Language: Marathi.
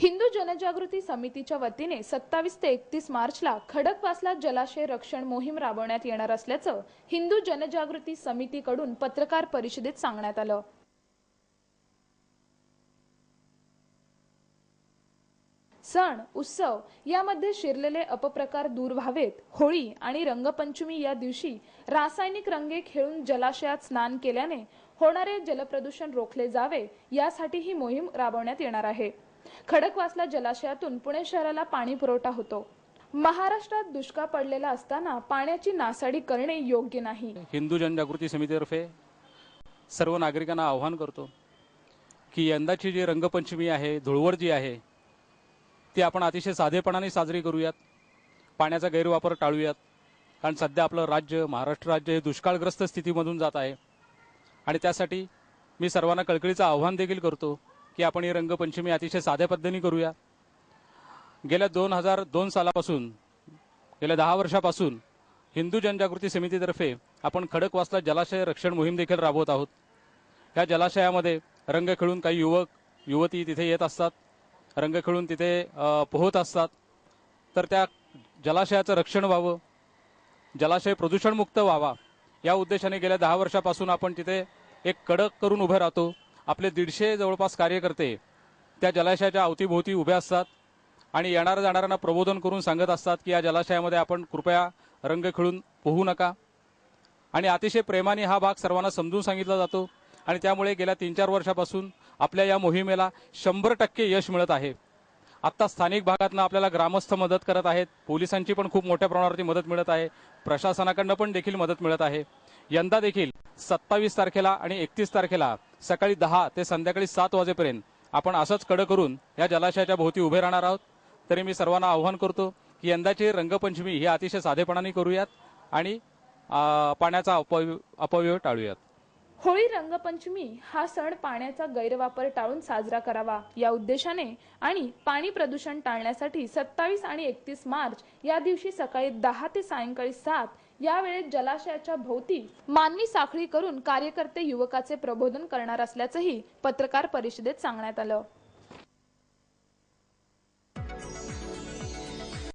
हिंदू जनजागृती समितीच्या वतीने सत्तावीस ते एकतीस मार्चला खडकवासला जलाशय रक्षण मोहीम राबवण्यात येणार असल्याचं हिंदू जनजागृती समितीकडून पत्रकार परिषदेत सांगण्यात आलं. सण उत्सव यामध्ये शिरलेले अपप्रकार दूर व्हावेत. होळी आणि रंगपंचमी या दिवशी रासायनिक रंगे खेळून जलाशयात स्नान केल्याने होणारे जलप्रदूषण रोखले जावे यासाठी ही मोहीम राबवण्यात येणार आहे. खडकवासला जलाशयातून पुणे शहराला पाणी पुरवठा होतो. महाराष्ट्रात दुष्काळ पडलेला असताना पाण्याची नासाडी करणे योग्य नाही. हिंदू जनजागृती समितीतर्फे सर्व नागरिकांना आव्हान करतो की यंदाची जी रंगपंचमी आहे धुळवड जी आहे ती आपण अतिशय साधेपणाने साजरी करूयात पाण्याचा गैरवापर टाळूयात कारण सध्या आपलं राज्य महाराष्ट्र राज्य हे दुष्काळग्रस्त स्थितीमधून जात आहे. आणि त्यासाठी मी सर्वांना कळकळीचं आव्हान देखील करतो की आपण ही रंगपंचमी अतिशय साध्या पद्धतीने करूया. गेल्या दोन हजार दोन सालापासून गेल्या दहा वर्षापासून हिंदू जनजागृती समितीतर्फे आपण खडकवासला जलाशय रक्षण मोहीम देखील राबवत आहोत. या जलाशयामध्ये रंग खेळून काही युवक युवती तिथे येत असतात रंग खेळून तिथे पोहत असतात. तर त्या जलाशयाचं रक्षण व्हावं जलाशय प्रदूषणमुक्त व्हावा या उद्देशाने गेल्या दहा वर्षापासून आपण तिथे एक कडक करून उभे राहतो. आपले दीडशे जवळपास कार्यकर्ते त्या जलाशयाच्या अवतीभोवती उभे असतात आणि येणाऱ्या जाणाऱ्यांना प्रबोधन करून सांगत असतात की या जलाशयामध्ये आपण कृपया रंग खेळून पोहू नका. आणि अतिशय प्रेमाने हा भाग सर्वांना समजून सांगितला जातो आणि त्यामुळे गेल्या तीन चार वर्षापासून आपल्या या मोहिमेला शंभर टक्के यश मिळत आहे. आत्ता स्थानिक भागातनं आपल्याला ग्रामस्थ मदत करत आहेत. पोलिसांची पण खूप मोठ्या प्रमाणावरती मदत मिळत आहे. प्रशासनाकडनं पण देखील मदत मिळत आहे. यंदा देखील सत्तावीस तारखेला आणि एकतीस तारखेला सकाळी दहा ते संध्याकाळी सात वाजेपर्यंत आपण असंच कडं करून या जलाशयाच्या भोवती उभे राहणार आहोत. तरी मी सर्वांना आव्हान करतो की यंदाची रंगपंचमी ही अतिशय साधेपणाने करूयात आणि पाण्याचा अपव्य अपव्यय टाळूयात. होळी रंगपंचमी हा सण पाण्याचा गैरवापर टाळून साजरा करावा. या उद्देशाने आणि पाणी प्रदूषण टाळण्यासाठी सत्तावीस आणि एकतीस मार्च या दिवशी सकाळी दहा ते सायंकाळी सात या वेळेत जलाशयाच्या भोवती मानवी साखळी करून कार्यकर्ते युवकाचे प्रबोधन करणार असल्याचंही पत्रकार परिषदेत सांगण्यात आलं.